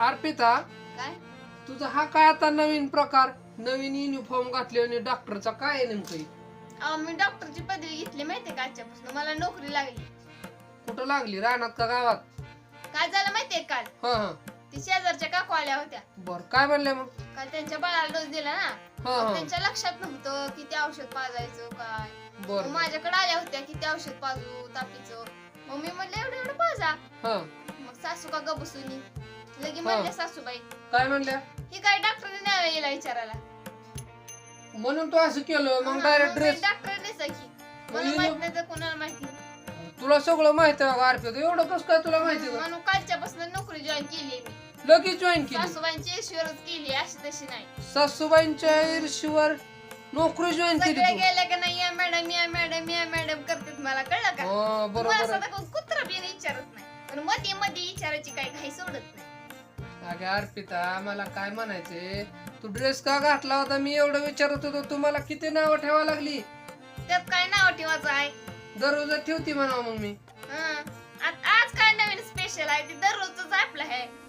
अर्पिता काय? तुझा हा काय आता नवीन प्रकार? नवीन युनिफॉर्म घातले आणि डॉक्टरचा काय आहे नेमकं? अहो, मी डॉक्टरची पदवी घेतली माहितीये का आजच्यापासून? मला नोकरी लागली. कुठं लागली? रानात का गावात? काय झालं माहितीये काल? हा हा. ती शेजारच्या काकू आल्या होत्या. बर काय म्हणले मग? काल त्यांच्या बाळाला डोस दिला ना. हा हा. त्यांच्या लक्षात नव्हतं किती औषध पाजायचं काय. बर मग माझ्याकडे आल्या होत्या किती औषध पाजू तापीचं. मग मी म्हणलं एवढं एवढं पाजा. हा. मग सासू का ग बसून लगे म्हणले सासूबाई. काय म्हणल्या? ही काय डॉक्टरने नाही यायला विचारायला? म्हणून तू असं केलं मग डायरेक्ट ड्रेस डॉक्टर नाही सखी मला माहीत नाही तर कोणाला माहिती तुला सगळं माहिती आहे अर्पिता एवढं कसं काय तुला माहिती आहे म्हणून कालच्यापासून नोकरी जॉईन केली मी. लगेच जॉईन केली? सासूबाईंची ईश्वरच केली अशी तशी नाही. सासूबाईंच्या ईर्षीवर नोकरी जॉईन केली सगळे तू? गेले का नाही या मॅडम या मॅडम या मॅडम करतात मला कळलं का? हा मला बरोबर आहे. सध्या कोण कुत्रा बिन विचारत नाही. पण मध्ये मध्ये विचारायची काही घाई सोडत नाही. अगे अर्पिता मला काय म्हणायचे तू ड्रेस का घातला होता? मी एवढं विचारत होतो तुम्हाला किती नावं ठेवा लागली? त्यात काय नाव ठेवायचं आहे? दररोज ठेवती म्हणा मग मी. हं. आ- आज काय नवीन स्पेशल आहे? ते दररोजच आपलं आहे.